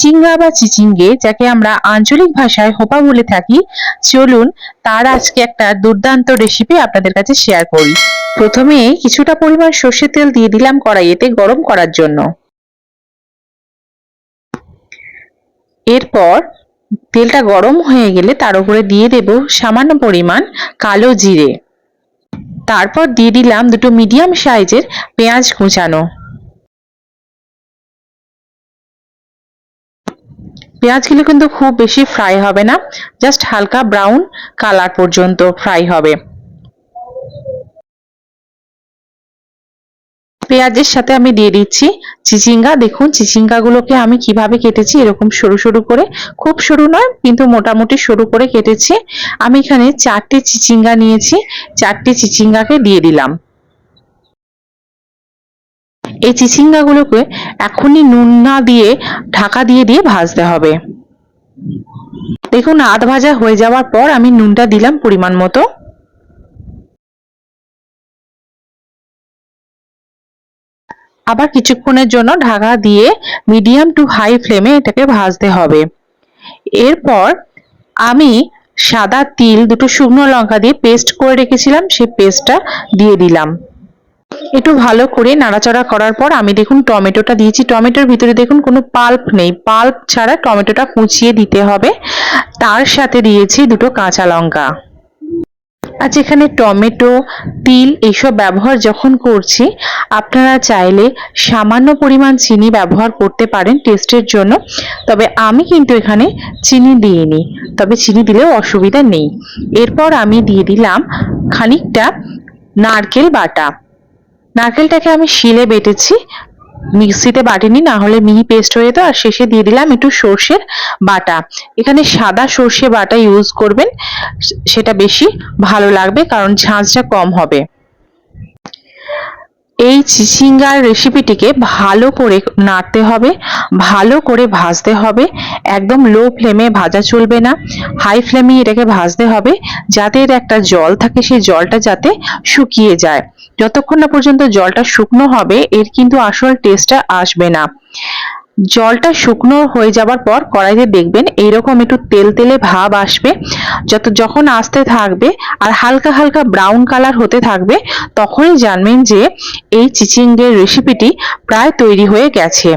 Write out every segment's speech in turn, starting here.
চিচিঙ্গা বা চিচিঙ্গে, যাকে আমরা আঞ্চলিক ভাষায় হোপা বলে থাকি, চলুন তার আজকে একটা দুর্দান্ত রেসিপি আপনাদের কাছে শেয়ার করি। প্রথমে কিছুটা পরিমাণ সর্ষের তেল দিয়ে দিলাম কড়াইয়েতে গরম করার জন্য। এরপর তেলটা গরম হয়ে গেলে তার উপরে দিয়ে দেব সামান্য পরিমাণ কালো জিরে। তারপর দিয়ে দিলাম দুটো মিডিয়াম সাইজের পেঁয়াজ কুচানো। পেঁয়াজগুলো কিন্তু খুব বেশি ফ্রাই হবে না জাস্ট হালকা ব্রাউন কালার পর্যন্ত ফ্রাই হবে। পেঁয়াজের সাথে আমি দিয়ে দিচ্ছি চিচিঙ্গা। দেখুন, চিচিঙ্গাগুলোকে আমি কীভাবে কেটেছি, এরকম সরু সরু করে। খুব সরু নয়, কিন্তু মোটামুটি সরু করে কেটেছি। আমি এখানে চারটে চিচিঙ্গা নিয়েছি, চারটে চিচিঙ্গাকে দিয়ে দিলাম। এই চিচিঙ্গাগুলোকে এখনই নুন না দিয়ে, ঢাকা দিয়ে দিয়ে ভাজতে হবে। দেখুন, আধ ভাজা হয়ে যাওয়ার পর আমি নুনটা দিলাম পরিমাণ মতো। আবার কিছুক্ষণের জন্য ঢাকা দিয়ে মিডিয়াম টু হাই ফ্লেমে এটাকে ভাজতে হবে। এরপর আমি সাদা তিল, দুটো শুকনো লঙ্কা দিয়ে পেস্ট করে রেখেছিলাম, সেই পেস্টটা দিয়ে দিলাম। একটু ভালো করে নাড়াচাড়া করার পর আমি দেখুন টমেটোটা দিয়েছি। টমেটোর ভিতরে দেখুন কোনো পাল্প নেই। পাল্প ছাড়া টমেটোটা কুচিয়ে দিতে হবে। তার সাথে দিয়েছি দুটো কাঁচা লঙ্কা। আর যেখানে টমেটো, তিল এইসব ব্যবহার যখন করছি, আপনারা চাইলে সামান্য পরিমাণ চিনি ব্যবহার করতে পারেন টেস্টের জন্য। তবে আমি কিন্তু এখানে চিনি দিইনি। তবে চিনি দিলেও অসুবিধা নেই। এরপর আমি দিয়ে দিলাম খানিকটা নারকেল বাটা। নারকেলটাকে আমি শিলে বেটেছি। মিক্সিতে বাটিনি, না হলে মিহি পেস্ট হয়ে যেত। আর শেষে দিয়ে দিলাম একটু সর্ষের বাটা। এখানে সাদা সর্ষে বাটা ইউজ করবেন সেটা বেশি ভালো লাগবে, কারণ ঝাঁঝটা কম হবে। এই চিচিঙ্গার রেসিপিটিকে ভালো করে নাড়তে হবে, ভালো করে ভাজতে হবে। একদম লো ফ্লেমে ভাজা চলবে না। হাই ফ্লেমে এটাকে ভাজতে হবে যাতে এর একটা জল থাকে, সেই জলটা যাতে শুকিয়ে যায়। যতক্ষণ না পর্যন্ত জলটা শুকনো হবে, এর কিন্তু আসল টেস্টটা আসবে না। জলটা শুকনো হয়ে যাবার পর কড়াইতে দেখবেন এইরকম একটু তেল তেলে ভাব আসবে। যত যখন আসতে থাকবে আর হালকা হালকা ব্রাউন কালার হতে থাকবে, তখনই জানবেন যে এই চিচিঙ্গের রেসিপিটি প্রায় তৈরি হয়ে গেছে।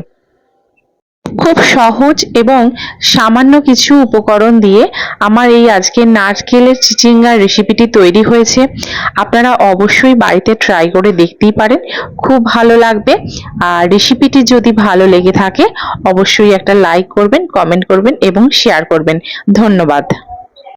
খুব সহজ এবং সামান্য কিছু উপকরণ দিয়ে আমার এই আজকে নারকেলের চিচিঙ্গার রেসিপিটি তৈরি হয়েছে। আপনারা অবশ্যই বাড়িতে ট্রাই করে দেখতেই পারেন। খুব ভালো লাগবে। আর রেসিপিটি যদি ভালো লেগে থাকে, অবশ্যই একটা লাইক করবেন কমেন্ট করবেন এবং শেয়ার করবেন। ধন্যবাদ।